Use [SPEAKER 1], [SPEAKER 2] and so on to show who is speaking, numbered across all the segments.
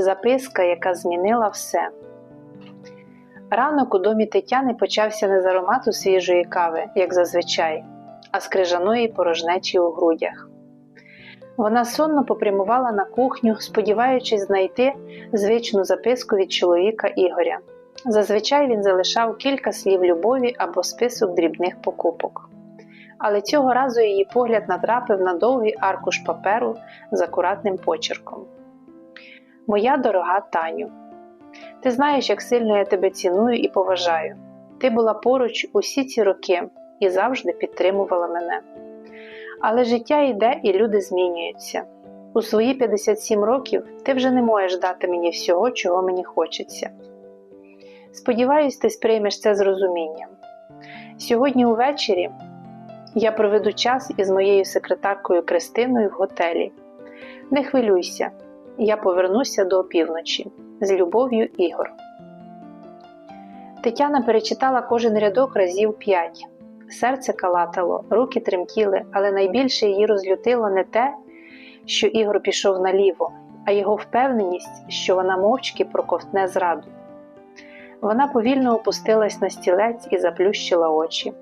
[SPEAKER 1] Записка, яка змінила все. Ранок у домі Тетяни почався не з аромату свіжої кави, як зазвичай, а з крижаної порожнечі у грудях. Вона сонно попрямувала на кухню, сподіваючись знайти звичну записку від чоловіка Ігоря. Зазвичай він залишав кілька слів любові або список дрібних покупок. Але цього разу її погляд натрапив на довгий аркуш паперу з акуратним почерком. Моя дорога Таню, ти знаєш, як сильно я тебе ціную і поважаю. Ти була поруч усі ці роки і завжди підтримувала мене. Але життя йде і люди змінюються. У свої 57 років ти вже не можеш дати мені всього, чого мені хочеться. Сподіваюсь, ти сприймеш це з розумінням. Сьогодні увечері я проведу час із моєю секретаркою Кристиною в готелі. Не хвилюйся, я повернуся до опівночі. З любов'ю Ігор. Тетяна перечитала кожен рядок разів п'ять. Серце калатало, руки тремтіли, але найбільше її розлютило не те, що Ігор пішов наліво, а його впевненість, що вона мовчки проковтне зраду. Вона повільно опустилась на стілець і заплющила очі.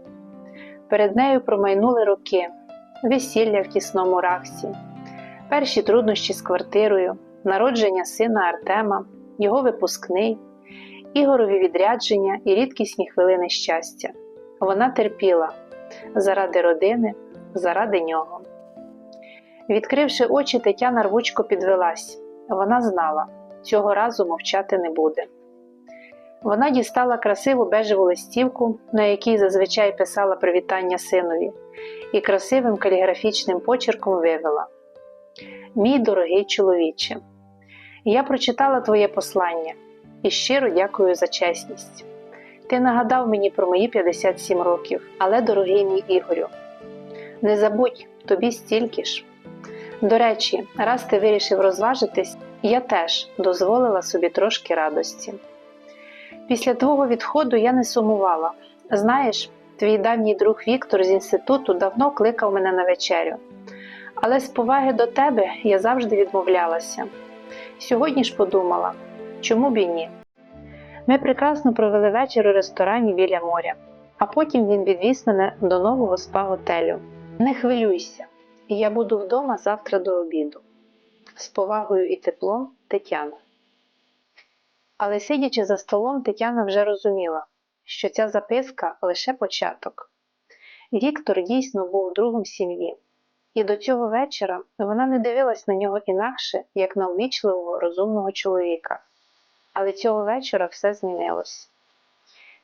[SPEAKER 1] Перед нею промайнули роки, весілля в тісному рахсі, перші труднощі з квартирою, народження сина Артема, його випускний, Ігорові відрядження і рідкісні хвилини щастя. Вона терпіла заради родини, заради нього. Відкривши очі, Тетяна рвучко підвелась. Вона знала, цього разу мовчати не буде. Вона дістала красиву бежеву листівку, на якій зазвичай писала привітання синові, і красивим каліграфічним почерком вивела: Мій дорогий чоловіче, я прочитала твоє послання і щиро дякую за чесність. Ти нагадав мені про мої 57 років, але, дорогий мій Ігорю, не забудь тобі стільки ж. До речі, раз ти вирішив розважитись, я теж дозволила собі трошки радості. Після твого відходу я не сумувала. Знаєш, твій давній друг Віктор з інституту давно кликав мене на вечерю, але з поваги до тебе я завжди відмовлялася. Сьогодні ж подумала, чому б і ні. Ми прекрасно провели вечір у ресторані біля моря, а потім він відвіз мене до нового спа-готелю. Не хвилюйся, я буду вдома завтра до обіду. З повагою і теплом Тетяна. Але сидячи за столом, Тетяна вже розуміла, що ця записка лише початок. Віктор дійсно був другом сім'ї, і до цього вечора вона не дивилась на нього інакше, як на ввічливого, розумного чоловіка. Але цього вечора все змінилось.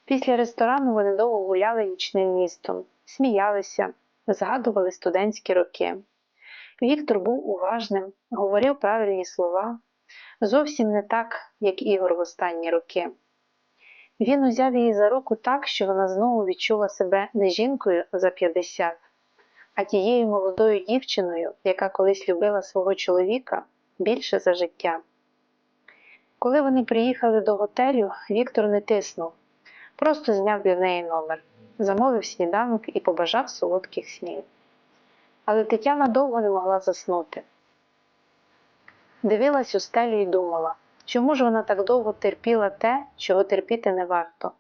[SPEAKER 1] Після ресторану вони довго гуляли нічним містом, сміялися, згадували студентські роки. Віктор був уважним, говорив правильні слова, зовсім не так, як Ігор в останні роки. Він узяв її за руку так, що вона знову відчула себе не жінкою за 50, а тією молодою дівчиною, яка колись любила свого чоловіка більше за життя. Коли вони приїхали до готелю, Віктор не тиснув, просто зняв для неї номер, замовив сніданок і побажав солодких снів. Але Тетяна довго не могла заснути. Дивилась у стелю і думала, чому ж вона так довго терпіла те, чого терпіти не варто.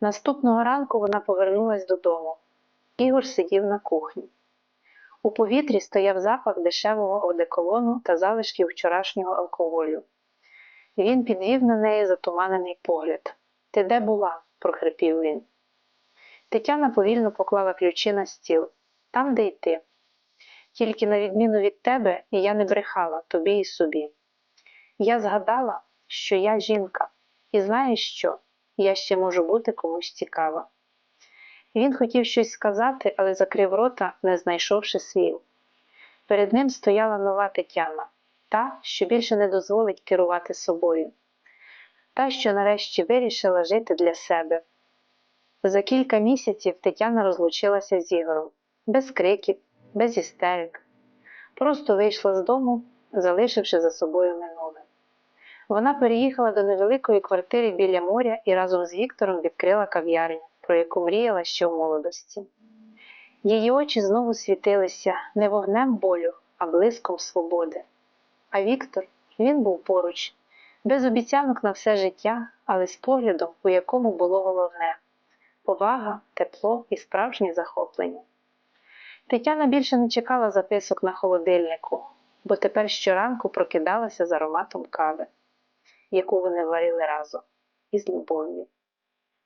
[SPEAKER 1] Наступного ранку вона повернулась додому. Ігор сидів на кухні. У повітрі стояв запах дешевого одеколону та залишків вчорашнього алкоголю. Він підвів на неї затуманений погляд. Ти де була? прохрипів він. Тетяна повільно поклала ключі на стіл, там, де й ти. Тільки на відміну від тебе, я не брехала тобі і собі. Я згадала, що я жінка, і знаєш що? Я ще можу бути комусь цікава. Він хотів щось сказати, але закрив рота, не знайшовши слів. Перед ним стояла нова Тетяна, та, що більше не дозволить керувати собою, та, що нарешті вирішила жити для себе. За кілька місяців Тетяна розлучилася з Ігорем, без криків, без істерик. Просто вийшла з дому, залишивши за собою минуле. Вона переїхала до невеликої квартири біля моря і разом з Віктором відкрила кав'ярню, про яку мріяла ще в молодості. Її очі знову світилися не вогнем болю, а блиском свободи. А Віктор Він був поруч, без обіцянок на все життя, але з поглядом, у якому було головне повага, тепло і справжнє захоплення. Тетяна більше не чекала записок на холодильнику, бо тепер щоранку прокидалася з ароматом кави, яку вони варили разом із любов'ю.